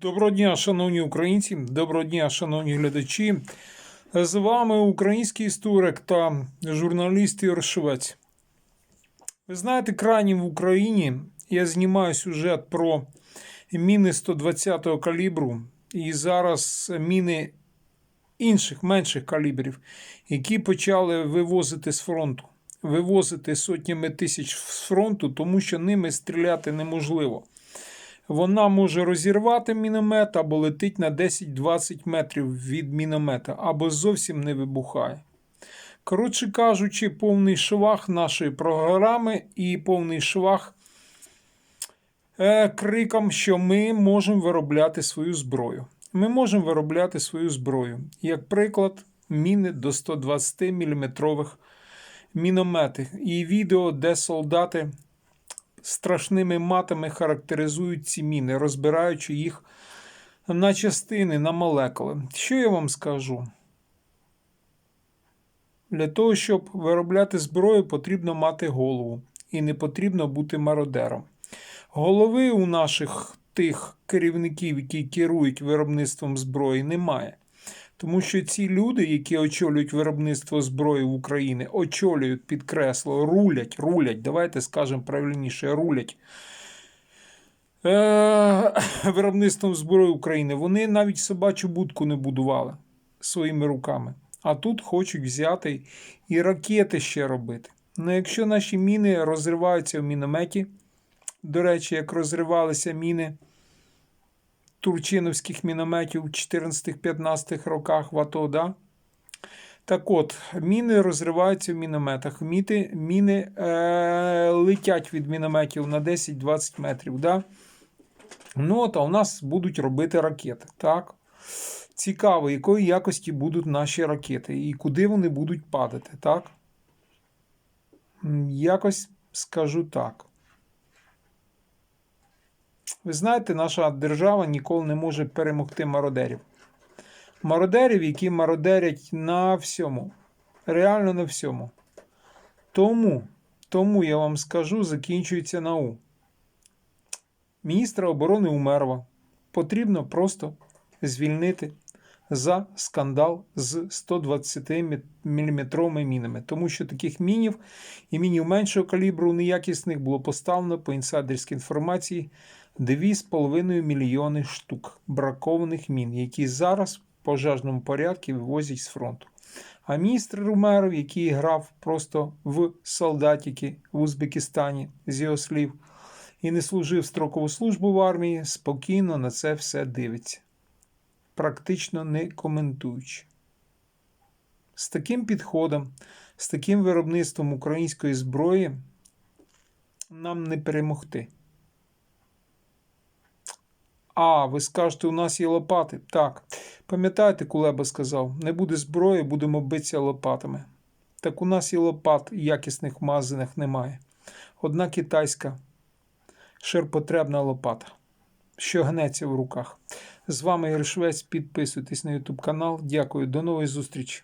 Доброго дня, шановні українці, доброго дня, шановні глядачі. З вами український історик та журналіст Ігор Швець. Ви знаєте, крайні в Україні я знімаю сюжет про міни 120-го калібру і зараз міни інших менших калібрів, які почали вивозити з фронту. Вивозити сотнями тисяч з фронту, тому що ними стріляти неможливо. Вона може розірвати міномет або летить на 10-20 метрів від міномета, або зовсім не вибухає. Коротше кажучи, повний швах нашої програми і повний швах е, криком, що ми можемо виробляти свою зброю. Ми можемо виробляти свою зброю. Як приклад, міни до 120 мм міномети. І відео, де солдати страшними матами характеризують ці міни, розбираючи їх на частини, на молекули. Що я вам скажу? Для того, щоб виробляти зброю, потрібно мати голову і не потрібно бути мародером. Голови у наших тих керівників, які керують виробництвом зброї, немає. Тому що ці люди, які очолюють виробництво зброї в Україні, очолюють підкресло, рулять, рулять, давайте скажемо правильніше, рулять е- виробництвом зброї України. Вони навіть собачу будку не будували своїми руками. А тут хочуть взяти і ракети ще робити. Ну, якщо наші міни розриваються в мінометі, до речі, як розривалися міни турчиновських мінометів в 14-15 роках в АТО, да? Так от, міни розриваються в мінометах. Міни, міни е, летять від мінометів на 10-20 метрів. Да? Ну, от, а у нас будуть робити ракети. Так? Цікаво, якої якості будуть наші ракети і куди вони будуть падати, так? Якось скажу так. Ви знаєте, наша держава ніколи не може перемогти мародерів. Мародерів, які мародерять на всьому. Реально на всьому. Тому, тому я вам скажу, закінчується нау. Міністра оборони Умерва потрібно просто звільнити за скандал з 120 мм мінами, тому що таких мінів і мінів меншого калібру неякісних було поставлено по інсайдерській інформації 2,5 мільйони штук бракованих мін, які зараз в пожежному порядку вивозять з фронту. А міністр Румеров, який грав просто в солдатики в Узбекистані, з його слів, і не служив строкову службу в армії, спокійно на це все дивиться, практично не коментуючи. З таким підходом, з таким виробництвом української зброї нам не перемогти. А, ви скажете, у нас є лопати. Так. Пам'ятаєте, Кулеба сказав, не буде зброї, будемо битися лопатами. Так у нас і лопат якісних в немає. Одна китайська ширпотребна лопата, що гнеться в руках. З вами Ігор. Підписуйтесь на YouTube канал. Дякую, до нової зустрічі.